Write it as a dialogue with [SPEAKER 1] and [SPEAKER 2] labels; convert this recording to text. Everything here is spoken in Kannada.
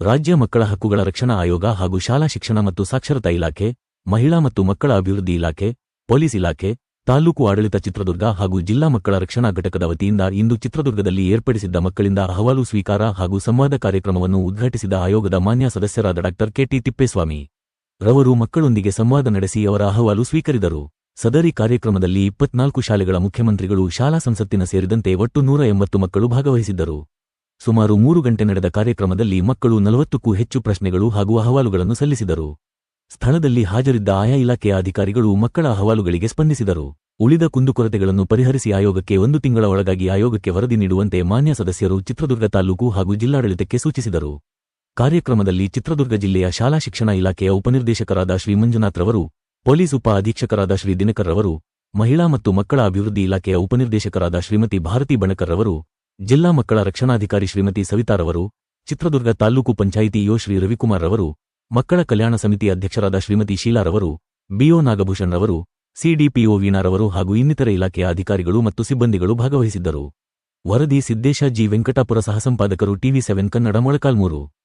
[SPEAKER 1] ರಾಜ್ಯ ಮಕ್ಕಳ ಹಕ್ಕುಗಳ ರಕ್ಷಣಾ ಆಯೋಗ ಹಾಗೂ ಶಾಲಾ ಶಿಕ್ಷಣ ಮತ್ತು ಸಾಕ್ಷರತಾ ಇಲಾಖೆ, ಮಹಿಳಾ ಮತ್ತು ಮಕ್ಕಳ ಅಭಿವೃದ್ಧಿ ಇಲಾಖೆ, ಪೊಲೀಸ್ ಇಲಾಖೆ, ತಾಲೂಕು ಆಡಳಿತ ಚಿತ್ರದುರ್ಗ ಹಾಗೂ ಜಿಲ್ಲಾ ಮಕ್ಕಳ ರಕ್ಷಣಾ ಘಟಕದ ವತಿಯಿಂದ ಇಂದು ಚಿತ್ರದುರ್ಗದಲ್ಲಿ ಏರ್ಪಡಿಸಿದ್ದ ಮಕ್ಕಳಿಂದ ಅಹವಾಲು ಸ್ವೀಕಾರ ಹಾಗೂ ಸಂವಾದ ಕಾರ್ಯಕ್ರಮವನ್ನು ಉದ್ಘಾಟಿಸಿದ ಆಯೋಗದ ಮಾನ್ಯ ಸದಸ್ಯರಾದ ಡಾ ಕೆಟಿ ತಿಪ್ಪೇಸ್ವಾಮಿ. ರವರು ಮಕ್ಕಳೊಂದಿಗೆ ಸಂವಾದ ನಡೆಸಿ ಅವರ ಅಹವಾಲು ಸ್ವೀಕರಿದರು. ಸದರಿ ಕಾರ್ಯಕ್ರಮದಲ್ಲಿ ಇಪ್ಪತ್ನಾಲ್ಕು ಶಾಲೆಗಳ ಮುಖ್ಯಮಂತ್ರಿಗಳು ಶಾಲಾ ಸಂಸತ್ತಿನ ಸೇರಿದಂತೆ ಒಟ್ಟು ನೂರ ಎಂಬತ್ತು ಮಕ್ಕಳು ಭಾಗವಹಿಸಿದ್ದರು. ಸುಮಾರು ಮೂರು ಗಂಟೆ ನಡೆದ ಕಾರ್ಯಕ್ರಮದಲ್ಲಿ ಮಕ್ಕಳು ನಲವತ್ತಕ್ಕೂ ಹೆಚ್ಚು ಪ್ರಶ್ನೆಗಳು ಹಾಗೂ ಅಹವಾಲುಗಳನ್ನು ಸಲ್ಲಿಸಿದರು. ಸ್ಥಳದಲ್ಲಿ ಹಾಜರಿದ್ದ ಆಯಾ ಇಲಾಖೆಯ ಅಧಿಕಾರಿಗಳು ಮಕ್ಕಳ ಅಹವಾಲುಗಳಿಗೆ ಸ್ಪಂದಿಸಿದರು. ಉಳಿದ ಕುಂದುಕೊರತೆಗಳನ್ನು ಪರಿಹರಿಸಿ ಆಯೋಗಕ್ಕೆ ಒಂದು ತಿಂಗಳ ಒಳಗಾಗಿ ಆಯೋಗಕ್ಕೆ ವರದಿ ನೀಡುವಂತೆ ಮಾನ್ಯ ಸದಸ್ಯರು ಚಿತ್ರದುರ್ಗ ತಾಲೂಕು ಹಾಗೂ ಜಿಲ್ಲಾಡಳಿತಕ್ಕೆ ಸೂಚಿಸಿದರು. ಕಾರ್ಯಕ್ರಮದಲ್ಲಿ ಚಿತ್ರದುರ್ಗ ಜಿಲ್ಲೆಯ ಶಾಲಾ ಶಿಕ್ಷಣ ಇಲಾಖೆಯ ಉಪನಿರ್ದೇಶಕರಾದ ಶ್ರೀ ಮಂಜುನಾಥ್ ರವರು, ಪೊಲೀಸ್ ಉಪ ಅಧೀಕ್ಷಕರಾದ ಶ್ರೀ ದಿನಕರ್ ರವರು, ಮಹಿಳಾ ಮತ್ತು ಮಕ್ಕಳ ಅಭಿವೃದ್ಧಿ ಇಲಾಖೆಯ ಉಪನಿರ್ದೇಶಕರಾದ ಶ್ರೀಮತಿ ಭಾರತಿ ಬಣಕರ್ ರವರು ಜಿಲ್ಲಾ ಮಕ್ಕಳ ರಕ್ಷಣಾಧಿಕಾರಿ ಶ್ರೀಮತಿ ಸವಿತಾರವರು ಚಿತ್ರದುರ್ಗ ತಾಲೂಕು ಪಂಚಾಯಿತಿ ಯೋ ಶ್ರೀ ರವಿಕುಮಾರ್ ರವರು ಮಕ್ಕಳ ಕಲ್ಯಾಣ ಸಮಿತಿ ಅಧ್ಯಕ್ಷರಾದ ಶ್ರೀಮತಿ ಶೀಲಾರವರು ಬಿಒ ನಾಗಭೂಷಣ್ ರವರು, ಸಿಡಿಪಿಒ ವೀಣಾರವರು ಹಾಗೂ ಇನ್ನಿತರ ಇಲಾಖೆಯ ಅಧಿಕಾರಿಗಳು ಮತ್ತು ಸಿಬ್ಬಂದಿಗಳು ಭಾಗವಹಿಸಿದ್ದರು. ವರದಿ ಸಿದ್ದೇಶ ಜಿ ವೆಂಕಟಾಪುರ ಸಹಸಂಪಾದಕರು ಟಿವಿ ಸೆವೆನ್ ಕನ್ನಡ ಮೊಳಕಾಲ್ಮೂರು.